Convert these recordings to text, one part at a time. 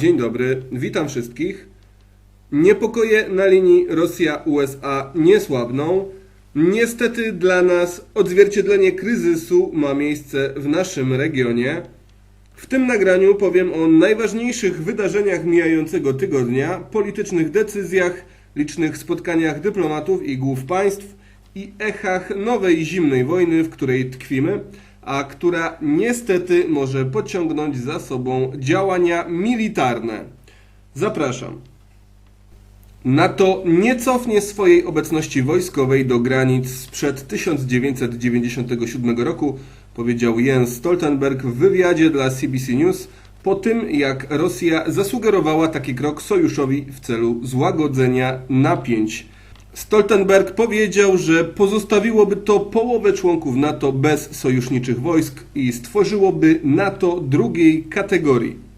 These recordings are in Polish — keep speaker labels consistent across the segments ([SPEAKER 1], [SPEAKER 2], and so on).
[SPEAKER 1] Dzień dobry, witam wszystkich. Niepokoje na linii Rosja-USA nie słabną. Niestety dla nas odzwierciedlenie kryzysu ma miejsce w naszym regionie. W tym nagraniu powiem o najważniejszych wydarzeniach mijającego tygodnia, politycznych decyzjach, licznych spotkaniach dyplomatów i głów państw i echach nowej zimnej wojny, w której tkwimy, a która niestety może pociągnąć za sobą działania militarne. Zapraszam. NATO nie cofnie swojej obecności wojskowej do granic sprzed 1997 roku, powiedział Jens Stoltenberg w wywiadzie dla CBC News po tym, jak Rosja zasugerowała taki krok sojuszowi w celu złagodzenia napięć. Stoltenberg powiedział, że pozostawiłoby to połowę członków NATO bez sojuszniczych wojsk i stworzyłoby NATO drugiej kategorii.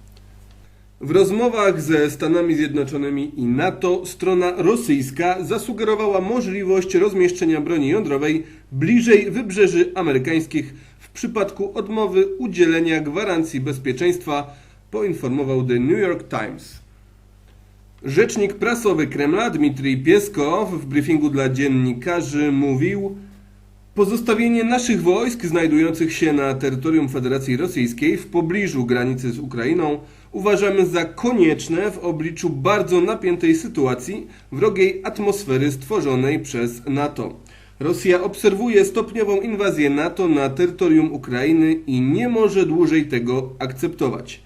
[SPEAKER 1] W rozmowach ze Stanami Zjednoczonymi i NATO strona rosyjska zasugerowała możliwość rozmieszczenia broni jądrowej bliżej wybrzeży amerykańskich w przypadku odmowy udzielenia gwarancji bezpieczeństwa, poinformował The New York Times. Rzecznik prasowy Kremla Dmitrij Pieskow w briefingu dla dziennikarzy mówił: Pozostawienie naszych wojsk znajdujących się na terytorium Federacji Rosyjskiej w pobliżu granicy z Ukrainą uważamy za konieczne w obliczu bardzo napiętej sytuacji wrogiej atmosfery stworzonej przez NATO. Rosja obserwuje stopniową inwazję NATO na terytorium Ukrainy i nie może dłużej tego akceptować.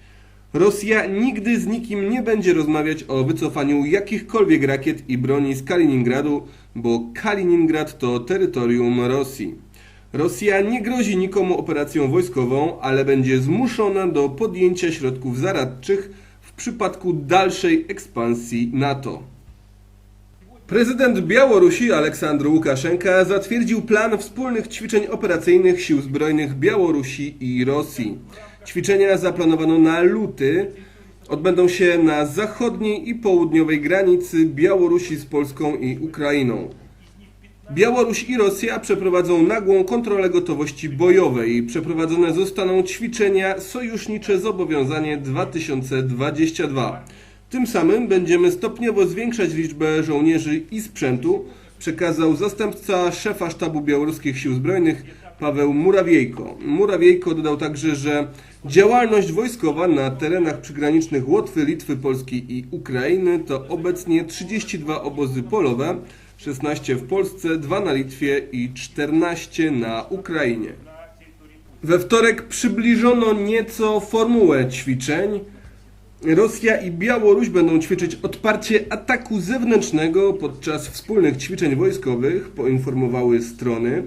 [SPEAKER 1] Rosja nigdy z nikim nie będzie rozmawiać o wycofaniu jakichkolwiek rakiet i broni z Kaliningradu, bo Kaliningrad to terytorium Rosji. Rosja nie grozi nikomu operacją wojskową, ale będzie zmuszona do podjęcia środków zaradczych w przypadku dalszej ekspansji NATO. Prezydent Białorusi Aleksandr Łukaszenka zatwierdził plan wspólnych ćwiczeń operacyjnych Sił Zbrojnych Białorusi i Rosji. Ćwiczenia zaplanowano na luty. Odbędą się na zachodniej i południowej granicy Białorusi z Polską i Ukrainą. Białoruś i Rosja przeprowadzą nagłą kontrolę gotowości bojowej. Przeprowadzone zostaną ćwiczenia Sojusznicze Zobowiązanie 2022. Tym samym będziemy stopniowo zwiększać liczbę żołnierzy i sprzętu, przekazał zastępca szefa sztabu białoruskich sił zbrojnych Paweł Murawiejko. Murawiejko dodał także, że działalność wojskowa na terenach przygranicznych Łotwy, Litwy, Polski i Ukrainy to obecnie 32 obozy polowe, 16 w Polsce, 2 na Litwie i 14 na Ukrainie. We wtorek przybliżono nieco formułę ćwiczeń. Rosja i Białoruś będą ćwiczyć odparcie ataku zewnętrznego podczas wspólnych ćwiczeń wojskowych, poinformowały strony.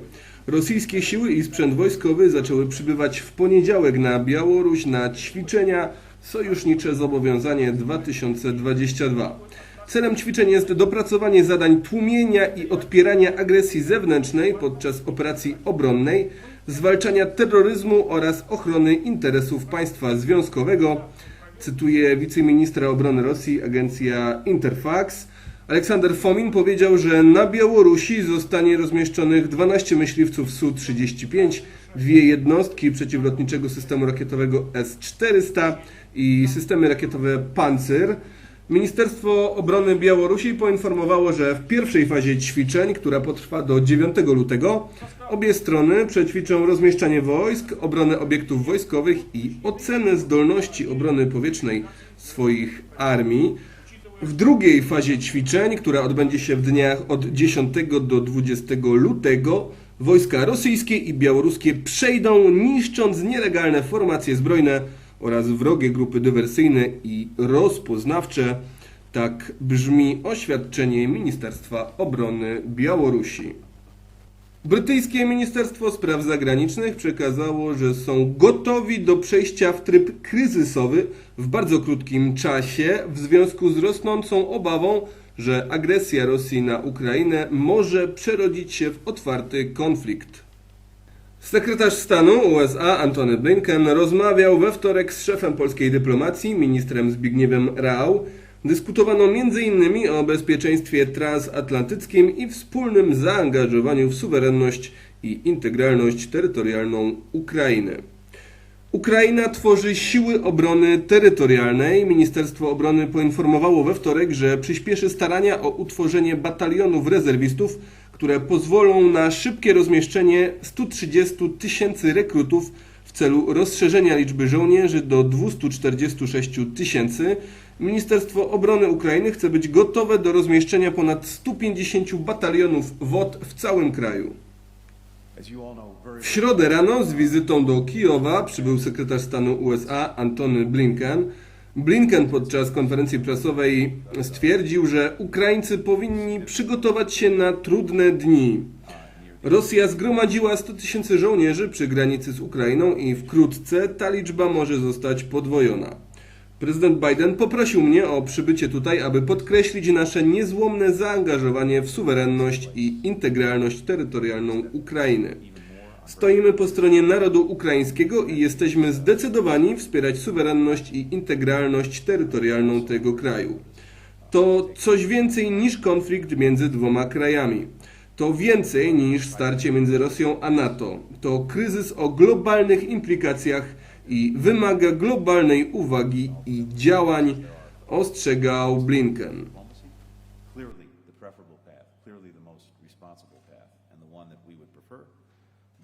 [SPEAKER 1] Rosyjskie siły i sprzęt wojskowy zaczęły przybywać w poniedziałek na Białoruś na ćwiczenia Sojusznicze Zobowiązanie 2022. Celem ćwiczeń jest dopracowanie zadań tłumienia i odpierania agresji zewnętrznej podczas operacji obronnej, zwalczania terroryzmu oraz ochrony interesów państwa związkowego, cytuje wiceministra obrony Rosji agencja Interfax. Aleksander Fomin powiedział, że na Białorusi zostanie rozmieszczonych 12 myśliwców Su-35, dwie jednostki przeciwlotniczego systemu rakietowego S-400 i systemy rakietowe Panzer. Ministerstwo Obrony Białorusi poinformowało, że w pierwszej fazie ćwiczeń, która potrwa do 9 lutego, obie strony przećwiczą rozmieszczanie wojsk, obronę obiektów wojskowych i ocenę zdolności obrony powietrznej swoich armii. W drugiej fazie ćwiczeń, która odbędzie się w dniach od 10 do 20 lutego, wojska rosyjskie i białoruskie przejdą, niszcząc nielegalne formacje zbrojne oraz wrogie grupy dywersyjne i rozpoznawcze. Tak brzmi oświadczenie Ministerstwa Obrony Białorusi. Brytyjskie Ministerstwo Spraw Zagranicznych przekazało, że są gotowi do przejścia w tryb kryzysowy w bardzo krótkim czasie w związku z rosnącą obawą, że agresja Rosji na Ukrainę może przerodzić się w otwarty konflikt. Sekretarz stanu USA Antony Blinken rozmawiał we wtorek z szefem polskiej dyplomacji, ministrem Zbigniewem Rau. Dyskutowano m.in. o bezpieczeństwie transatlantyckim i wspólnym zaangażowaniu w suwerenność i integralność terytorialną Ukrainy. Ukraina tworzy siły obrony terytorialnej. Ministerstwo Obrony poinformowało we wtorek, że przyspieszy starania o utworzenie batalionów rezerwistów, które pozwolą na szybkie rozmieszczenie 130 tysięcy rekrutów w celu rozszerzenia liczby żołnierzy do 246 tysięcy. Ministerstwo Obrony Ukrainy chce być gotowe do rozmieszczenia ponad 150 batalionów WOT w całym kraju. W środę rano z wizytą do Kijowa przybył sekretarz stanu USA Antony Blinken. Blinken podczas konferencji prasowej stwierdził, że Ukraińcy powinni przygotować się na trudne dni. Rosja zgromadziła 100 tysięcy żołnierzy przy granicy z Ukrainą i wkrótce ta liczba może zostać podwojona. Prezydent Biden poprosił mnie o przybycie tutaj, aby podkreślić nasze niezłomne zaangażowanie w suwerenność i integralność terytorialną Ukrainy. Stoimy po stronie narodu ukraińskiego i jesteśmy zdecydowani wspierać suwerenność i integralność terytorialną tego kraju. To coś więcej niż konflikt między dwoma krajami. To więcej niż starcie między Rosją a NATO. To kryzys o globalnych implikacjach i wymaga globalnej uwagi i działań, ostrzegał Blinken.
[SPEAKER 2] Clearly the preferable path, clearly the most responsible path, and the one that we would prefer.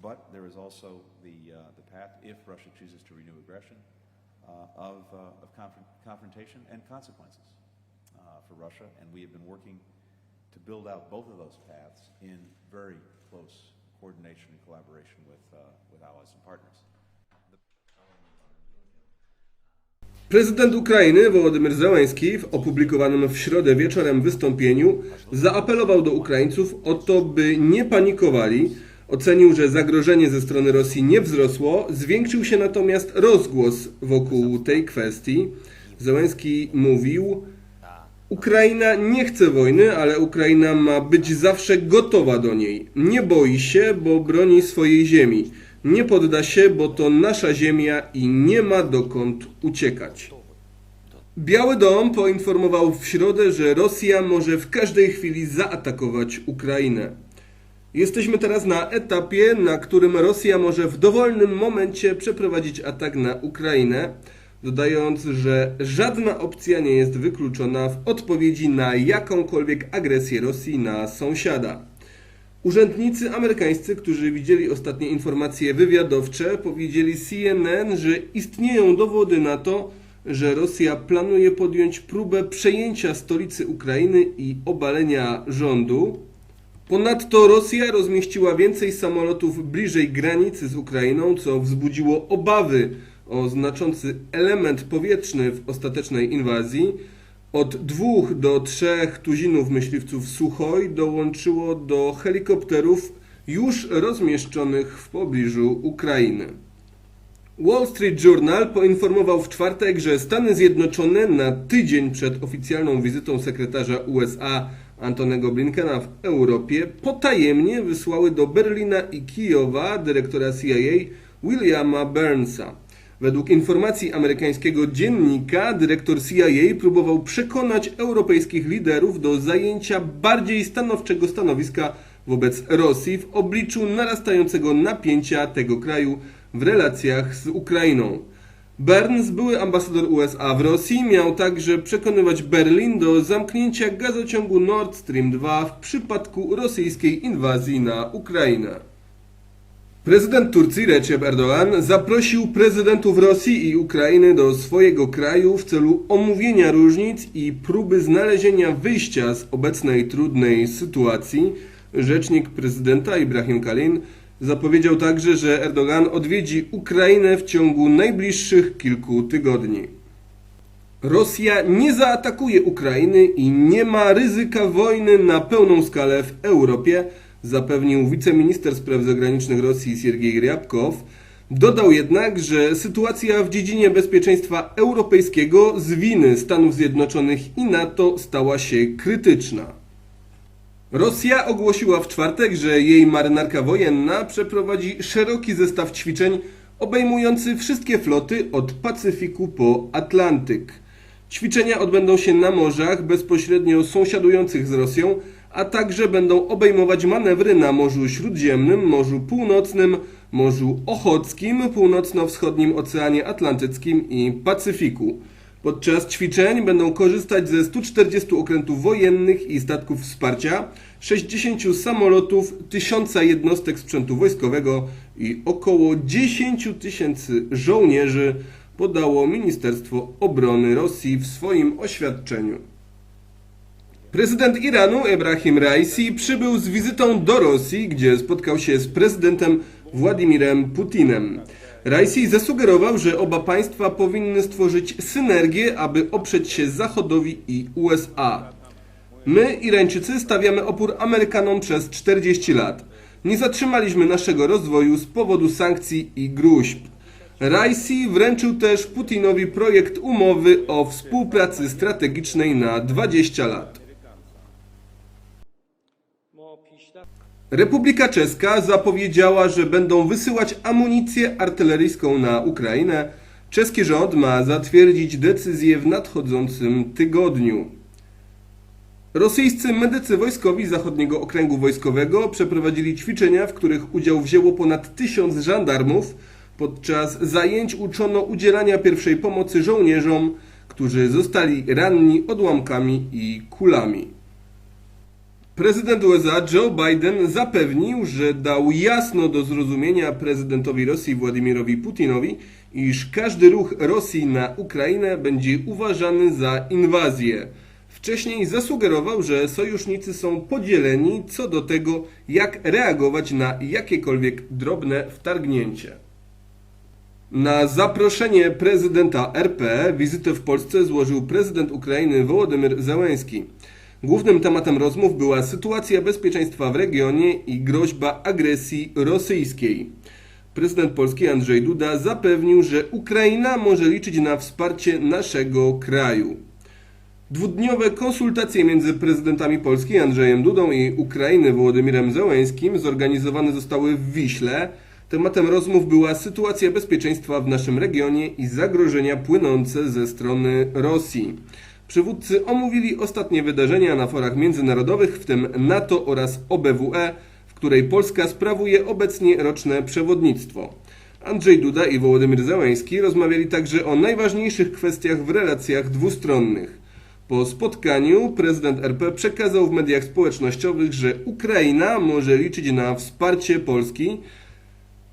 [SPEAKER 2] But there is also the, uh, the path, if Russia chooses to renew aggression, uh, of, uh, of confront- confrontation and consequences uh, for Russia. And we have been working to build out both of those paths in very close coordination and collaboration with, uh, with allies and partners.
[SPEAKER 1] Prezydent Ukrainy Wołodymyr Zełański w opublikowanym w środę wieczorem wystąpieniu zaapelował do Ukraińców o to, by nie panikowali. Ocenił, że zagrożenie ze strony Rosji nie wzrosło, zwiększył się natomiast rozgłos wokół tej kwestii. Zełański mówił: Ukraina nie chce wojny, ale Ukraina ma być zawsze gotowa do niej. Nie boi się, bo broni swojej ziemi. Nie podda się, bo to nasza ziemia i nie ma dokąd uciekać. Biały Dom poinformował w środę, że Rosja może w każdej chwili zaatakować Ukrainę. Jesteśmy teraz na etapie, na którym Rosja może w dowolnym momencie przeprowadzić atak na Ukrainę, dodając, że żadna opcja nie jest wykluczona w odpowiedzi na jakąkolwiek agresję Rosji na sąsiada. Urzędnicy amerykańscy, którzy widzieli ostatnie informacje wywiadowcze, powiedzieli CNN, że istnieją dowody na to, że Rosja planuje podjąć próbę przejęcia stolicy Ukrainy i obalenia rządu. Ponadto Rosja rozmieściła więcej samolotów bliżej granicy z Ukrainą, co wzbudziło obawy o znaczący element powietrzny w ostatecznej inwazji. Od dwóch do trzech tuzinów myśliwców Suchoj dołączyło do helikopterów już rozmieszczonych w pobliżu Ukrainy. Wall Street Journal poinformował w czwartek, że Stany Zjednoczone na tydzień przed oficjalną wizytą sekretarza USA Antonego Blinkena w Europie potajemnie wysłały do Berlina i Kijowa dyrektora CIA Williama Burnsa. Według informacji amerykańskiego dziennika dyrektor CIA próbował przekonać europejskich liderów do zajęcia bardziej stanowczego stanowiska wobec Rosji w obliczu narastającego napięcia tego kraju w relacjach z Ukrainą. Burns, były ambasador USA w Rosji, miał także przekonywać Berlin do zamknięcia gazociągu Nord Stream 2 w przypadku rosyjskiej inwazji na Ukrainę. Prezydent Turcji Recep Erdogan zaprosił prezydentów Rosji i Ukrainy do swojego kraju w celu omówienia różnic i próby znalezienia wyjścia z obecnej trudnej sytuacji. Rzecznik prezydenta Ibrahim Kalin zapowiedział także, że Erdogan odwiedzi Ukrainę w ciągu najbliższych kilku tygodni. Rosja nie zaatakuje Ukrainy i nie ma ryzyka wojny na pełną skalę w Europie, zapewnił wiceminister spraw zagranicznych Rosji Siergiej Ryabkow. Dodał jednak, że sytuacja w dziedzinie bezpieczeństwa europejskiego z winy Stanów Zjednoczonych i NATO stała się krytyczna. Rosja ogłosiła w czwartek, że jej marynarka wojenna przeprowadzi szeroki zestaw ćwiczeń obejmujący wszystkie floty od Pacyfiku po Atlantyk. Ćwiczenia odbędą się na morzach bezpośrednio sąsiadujących z Rosją, a także będą obejmować manewry na Morzu Śródziemnym, Morzu Północnym, Morzu Ochockim, Północno-Wschodnim Oceanie Atlantyckim i Pacyfiku. Podczas ćwiczeń będą korzystać ze 140 okrętów wojennych i statków wsparcia, 60 samolotów, 1000 jednostek sprzętu wojskowego i około 10 tysięcy żołnierzy, podało Ministerstwo Obrony Rosji w swoim oświadczeniu. Prezydent Iranu Ebrahim Raisi przybył z wizytą do Rosji, gdzie spotkał się z prezydentem Władimirem Putinem. Raisi zasugerował, że oba państwa powinny stworzyć synergię, aby oprzeć się Zachodowi i USA. My, Irańczycy, stawiamy opór Amerykanom przez 40 lat. Nie zatrzymaliśmy naszego rozwoju z powodu sankcji i gruźb. Raisi wręczył też Putinowi projekt umowy o współpracy strategicznej na 20 lat. Republika Czeska zapowiedziała, że będą wysyłać amunicję artyleryjską na Ukrainę. Czeski rząd ma zatwierdzić decyzję w nadchodzącym tygodniu. Rosyjscy medycy wojskowi Zachodniego Okręgu Wojskowego przeprowadzili ćwiczenia, w których udział wzięło ponad tysiąc żandarmów. Podczas zajęć uczono udzielania pierwszej pomocy żołnierzom, którzy zostali ranni odłamkami i kulami. Prezydent USA Joe Biden zapewnił, że dał jasno do zrozumienia prezydentowi Rosji Władimirowi Putinowi, iż każdy ruch Rosji na Ukrainę będzie uważany za inwazję. Wcześniej zasugerował, że sojusznicy są podzieleni co do tego, jak reagować na jakiekolwiek drobne wtargnięcie. Na zaproszenie prezydenta RP wizytę w Polsce złożył prezydent Ukrainy Wołodymyr Zełenski. Głównym tematem rozmów była sytuacja bezpieczeństwa w regionie i groźba agresji rosyjskiej. Prezydent Polski Andrzej Duda zapewnił, że Ukraina może liczyć na wsparcie naszego kraju. Dwudniowe konsultacje między prezydentami Polski Andrzejem Dudą i Ukrainy Wołodymirem Zełęskim zorganizowane zostały w Wiśle. Tematem rozmów była sytuacja bezpieczeństwa w naszym regionie i zagrożenia płynące ze strony Rosji. Przywódcy omówili ostatnie wydarzenia na forach międzynarodowych, w tym NATO oraz OBWE, w której Polska sprawuje obecnie roczne przewodnictwo. Andrzej Duda i Wołodymyr Zełański rozmawiali także o najważniejszych kwestiach w relacjach dwustronnych. Po spotkaniu prezydent RP przekazał w mediach społecznościowych, że Ukraina może liczyć na wsparcie Polski.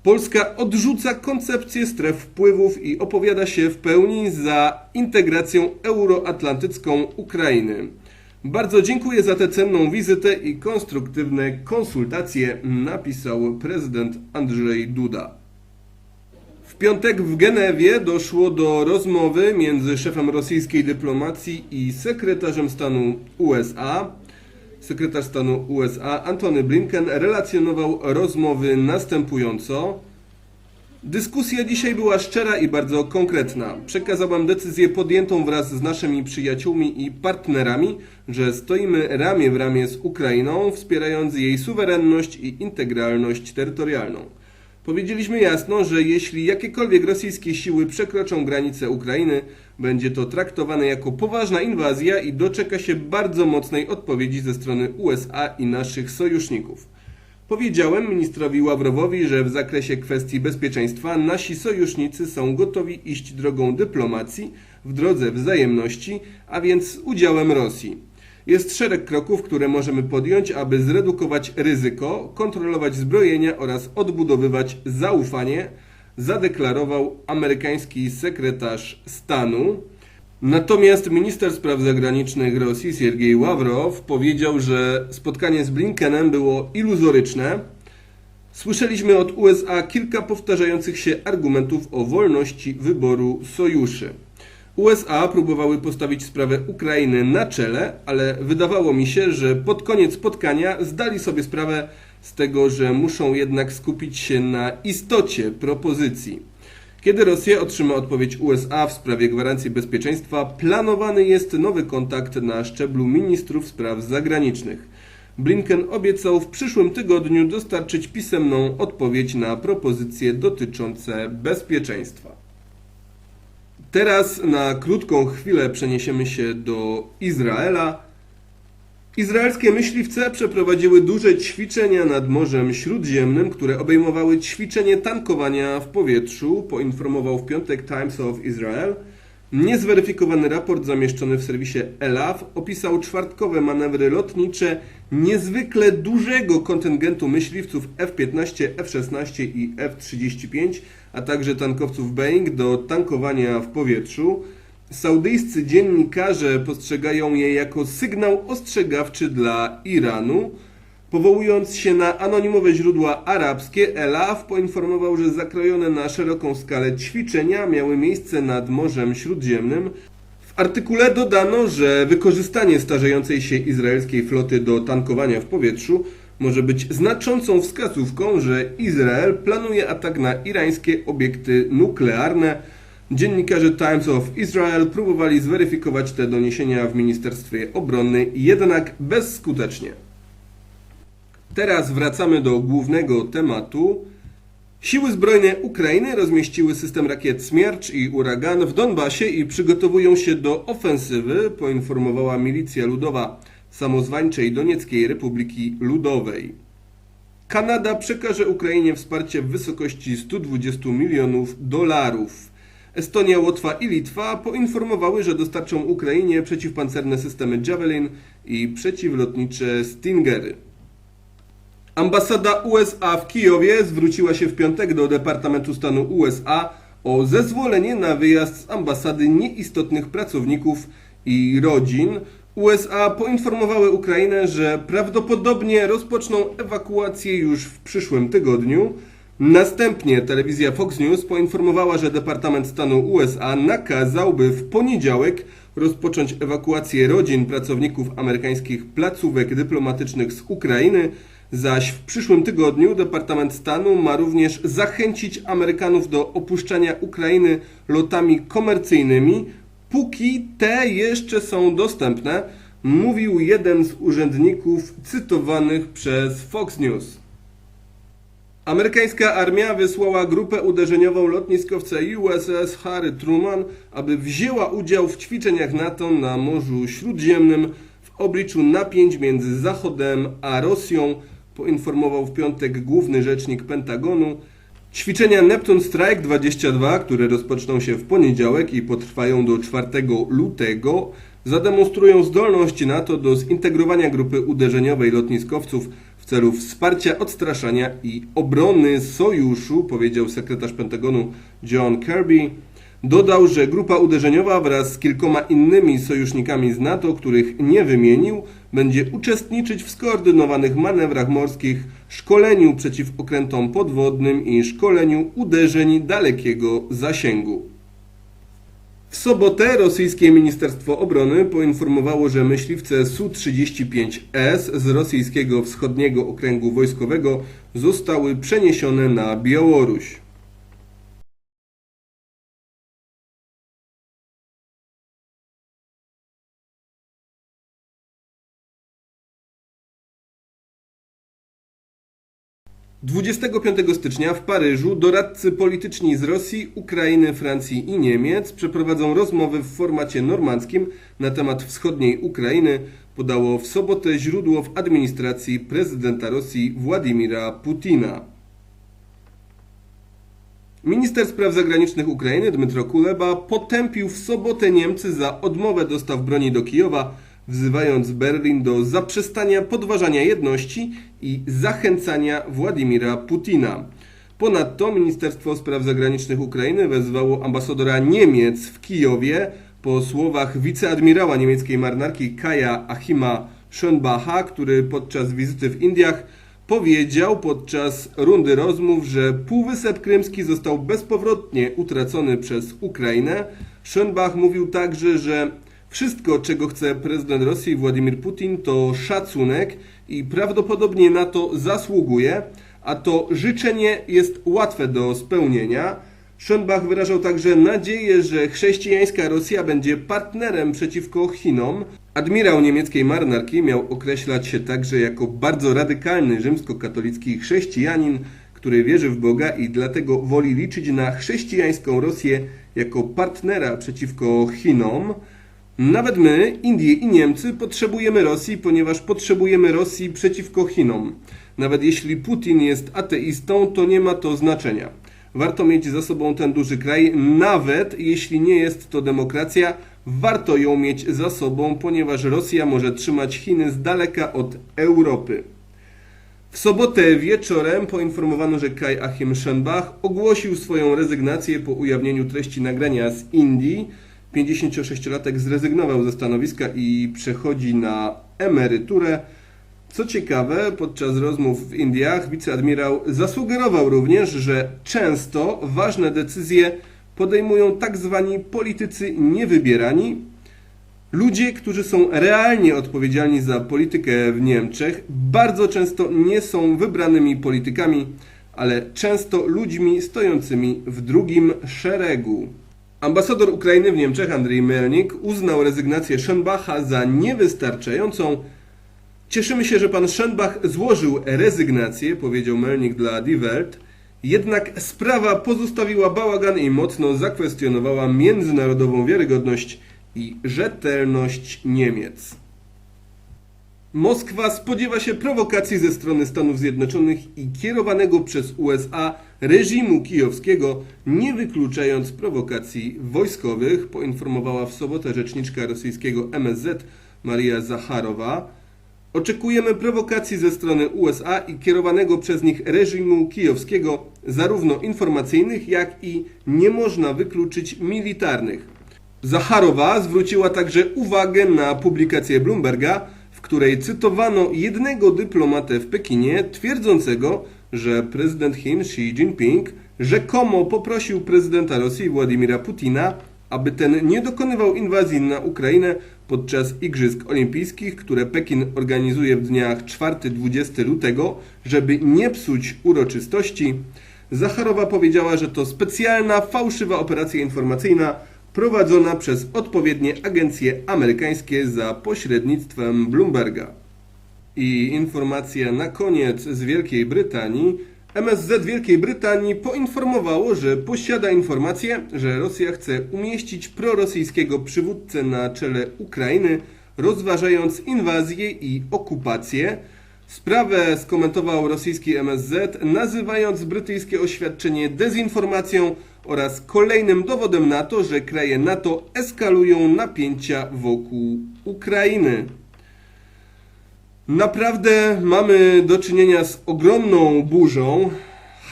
[SPEAKER 1] Polska odrzuca koncepcję stref wpływów i opowiada się w pełni za integracją euroatlantycką Ukrainy. Bardzo dziękuję za tę cenną wizytę i konstruktywne konsultacje, napisał prezydent Andrzej Duda. W piątek w Genewie doszło do rozmowy między szefem rosyjskiej dyplomacji i sekretarzem stanu USA. Sekretarz stanu USA Antony Blinken relacjonował rozmowy następująco. Dyskusja dzisiaj była szczera i bardzo konkretna. Przekazałem decyzję podjętą wraz z naszymi przyjaciółmi i partnerami, że stoimy ramię w ramię z Ukrainą, wspierając jej suwerenność i integralność terytorialną. Powiedzieliśmy jasno, że jeśli jakiekolwiek rosyjskie siły przekroczą granice Ukrainy, będzie to traktowane jako poważna inwazja i doczeka się bardzo mocnej odpowiedzi ze strony USA i naszych sojuszników. Powiedziałem ministrowi Ławrowowi, że w zakresie kwestii bezpieczeństwa nasi sojusznicy są gotowi iść drogą dyplomacji w drodze wzajemności, a więc z udziałem Rosji. Jest szereg kroków, które możemy podjąć, aby zredukować ryzyko, kontrolować zbrojenia oraz odbudowywać zaufanie, zadeklarował amerykański sekretarz stanu. Natomiast minister spraw zagranicznych Rosji Siergiej Ławrow powiedział, że spotkanie z Blinkenem było iluzoryczne. Słyszeliśmy od USA kilka powtarzających się argumentów o wolności wyboru sojuszy. USA próbowały postawić sprawę Ukrainy na czele, ale wydawało mi się, że pod koniec spotkania zdali sobie sprawę z tego, że muszą jednak skupić się na istocie propozycji. Kiedy Rosja otrzyma odpowiedź USA w sprawie gwarancji bezpieczeństwa, planowany jest nowy kontakt na szczeblu ministrów spraw zagranicznych. Blinken obiecał w przyszłym tygodniu dostarczyć pisemną odpowiedź na propozycje dotyczące bezpieczeństwa. Teraz na krótką chwilę przeniesiemy się do Izraela. Izraelskie myśliwce przeprowadziły duże ćwiczenia nad Morzem Śródziemnym, które obejmowały ćwiczenie tankowania w powietrzu, poinformował w piątek Times of Israel. Niezweryfikowany raport zamieszczony w serwisie ELAF opisał czwartkowe manewry lotnicze niezwykle dużego kontyngentu myśliwców F-15, F-16 i F-35, a także tankowców Boeing do tankowania w powietrzu. Saudyjscy dziennikarze postrzegają je jako sygnał ostrzegawczy dla Iranu. Powołując się na anonimowe źródła arabskie, Elaf poinformował, że zakrojone na szeroką skalę ćwiczenia miały miejsce nad Morzem Śródziemnym. W artykule dodano, że wykorzystanie starzejącej się izraelskiej floty do tankowania w powietrzu może być znaczącą wskazówką, że Izrael planuje atak na irańskie obiekty nuklearne. Dziennikarze Times of Israel próbowali zweryfikować te doniesienia w Ministerstwie Obrony, jednak bezskutecznie. Teraz wracamy do głównego tematu. Siły zbrojne Ukrainy rozmieściły system rakiet Smiercz i Uragan w Donbasie i przygotowują się do ofensywy, poinformowała Milicja Ludowa Samozwańczej Donieckiej Republiki Ludowej. Kanada przekaże Ukrainie wsparcie w wysokości 120 milionów dolarów. Estonia, Łotwa i Litwa poinformowały, że dostarczą Ukrainie przeciwpancerne systemy Javelin i przeciwlotnicze Stingery. Ambasada USA w Kijowie zwróciła się w piątek do Departamentu Stanu USA o zezwolenie na wyjazd z ambasady nieistotnych pracowników i rodzin. USA poinformowały Ukrainę, że prawdopodobnie rozpoczną ewakuację już w przyszłym tygodniu. Następnie telewizja Fox News poinformowała, że Departament Stanu USA nakazałby w poniedziałek rozpocząć ewakuację rodzin pracowników amerykańskich placówek dyplomatycznych z Ukrainy, zaś w przyszłym tygodniu Departament Stanu ma również zachęcić Amerykanów do opuszczania Ukrainy lotami komercyjnymi, póki te jeszcze są dostępne, mówił jeden z urzędników cytowanych przez Fox News. Amerykańska armia wysłała grupę uderzeniową lotniskowca USS Harry Truman, aby wzięła udział w ćwiczeniach NATO na Morzu Śródziemnym w obliczu napięć między Zachodem a Rosją, poinformował w piątek główny rzecznik Pentagonu. Ćwiczenia Neptune Strike 22, które rozpoczną się w poniedziałek i potrwają do 4 lutego, zademonstrują zdolność NATO do zintegrowania grupy uderzeniowej lotniskowców w celu wsparcia, odstraszania i obrony sojuszu, powiedział sekretarz Pentagonu John Kirby. Dodał, że grupa uderzeniowa wraz z kilkoma innymi sojusznikami z NATO, których nie wymienił, będzie uczestniczyć w skoordynowanych manewrach morskich, szkoleniu przeciw okrętom podwodnym i szkoleniu uderzeń dalekiego zasięgu. W sobotę rosyjskie Ministerstwo Obrony poinformowało, że myśliwce Su-35S z rosyjskiego wschodniego okręgu wojskowego zostały przeniesione na Białoruś. 25 stycznia w Paryżu doradcy polityczni z Rosji, Ukrainy, Francji i Niemiec przeprowadzą rozmowy w formacie normandzkim na temat wschodniej Ukrainy, podało w sobotę źródło w administracji prezydenta Rosji Władimira Putina. Minister spraw zagranicznych Ukrainy Dmytro Kuleba potępił w sobotę Niemcy za odmowę dostaw broni do Kijowa, wzywając Berlin do zaprzestania podważania jedności i zachęcania Władimira Putina. Ponadto Ministerstwo Spraw Zagranicznych Ukrainy wezwało ambasadora Niemiec w Kijowie po słowach wiceadmirała niemieckiej marynarki Kaja Achima Schönbacha, który podczas wizyty w Indiach powiedział podczas rundy rozmów, że Półwysep Krymski został bezpowrotnie utracony przez Ukrainę. Schönbach mówił także, że wszystko, czego chce prezydent Rosji Władimir Putin, to szacunek i prawdopodobnie na to zasługuje, a to życzenie jest łatwe do spełnienia. Schönbach wyrażał także nadzieję, że chrześcijańska Rosja będzie partnerem przeciwko Chinom. Admirał niemieckiej marynarki miał określać się także jako bardzo radykalny rzymskokatolicki chrześcijanin, który wierzy w Boga i dlatego woli liczyć na chrześcijańską Rosję jako partnera przeciwko Chinom. Nawet my, Indie i Niemcy, potrzebujemy Rosji, ponieważ potrzebujemy Rosji przeciwko Chinom. Nawet jeśli Putin jest ateistą, to nie ma to znaczenia. Warto mieć za sobą ten duży kraj, nawet jeśli nie jest to demokracja, warto ją mieć za sobą, ponieważ Rosja może trzymać Chiny z daleka od Europy. W sobotę wieczorem poinformowano, że Kai Achim Shenbach ogłosił swoją rezygnację po ujawnieniu treści nagrania z Indii. 56-latek zrezygnował ze stanowiska i przechodzi na emeryturę. Co ciekawe, podczas rozmów w Indiach wiceadmirał zasugerował również, że często ważne decyzje podejmują tak zwani politycy niewybierani, Ludzie, którzy są realnie odpowiedzialni za politykę w Niemczech, bardzo często nie są wybranymi politykami, ale często ludźmi stojącymi w drugim szeregu. Ambasador Ukrainy w Niemczech Andrzej Melnik uznał rezygnację Schenbacha za niewystarczającą. Cieszymy się, że pan Schenbach złożył rezygnację, powiedział Melnik dla Die Welt. Jednak sprawa pozostawiła bałagan i mocno zakwestionowała międzynarodową wiarygodność i rzetelność Niemiec. Moskwa spodziewa się prowokacji ze strony Stanów Zjednoczonych i kierowanego przez USA reżimu kijowskiego, nie wykluczając prowokacji wojskowych, poinformowała w sobotę rzeczniczka rosyjskiego MSZ Maria Zacharowa. Oczekujemy prowokacji ze strony USA i kierowanego przez nich reżimu kijowskiego, zarówno informacyjnych, jak i nie można wykluczyć militarnych. Zacharowa zwróciła także uwagę na publikację Bloomberga, której cytowano jednego dyplomatę w Pekinie twierdzącego, że prezydent Chin Xi Jinping rzekomo poprosił prezydenta Rosji Władimira Putina, aby ten nie dokonywał inwazji na Ukrainę podczas Igrzysk Olimpijskich, które Pekin organizuje w dniach 4-20 lutego, żeby nie psuć uroczystości. Zacharowa powiedziała, że to specjalna, fałszywa operacja informacyjna prowadzona przez odpowiednie agencje amerykańskie za pośrednictwem Bloomberga. I informacja na koniec z Wielkiej Brytanii. MSZ Wielkiej Brytanii poinformowało, że posiada informację, że Rosja chce umieścić prorosyjskiego przywódcę na czele Ukrainy, rozważając inwazję i okupację. Sprawę skomentował rosyjski MSZ, nazywając brytyjskie oświadczenie dezinformacją oraz kolejnym dowodem na to, że kraje NATO eskalują napięcia wokół Ukrainy. Naprawdę mamy do czynienia z ogromną burzą,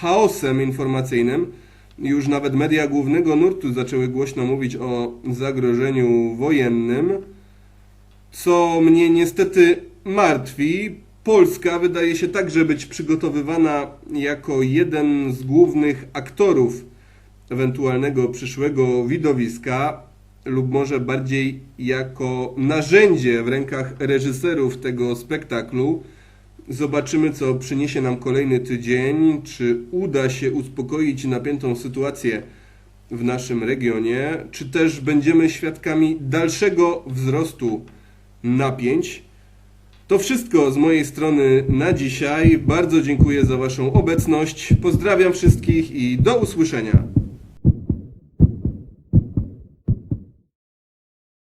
[SPEAKER 1] chaosem informacyjnym. Już nawet media głównego nurtu zaczęły głośno mówić o zagrożeniu wojennym, co mnie niestety martwi. Polska wydaje się także być przygotowywana jako jeden z głównych aktorów ewentualnego przyszłego widowiska, lub może bardziej jako narzędzie w rękach reżyserów tego spektaklu. Zobaczymy, co przyniesie nam kolejny tydzień, czy uda się uspokoić napiętą sytuację w naszym regionie, czy też będziemy świadkami dalszego wzrostu napięć. To wszystko z mojej strony na dzisiaj. Bardzo dziękuję za Waszą obecność. Pozdrawiam wszystkich i do usłyszenia.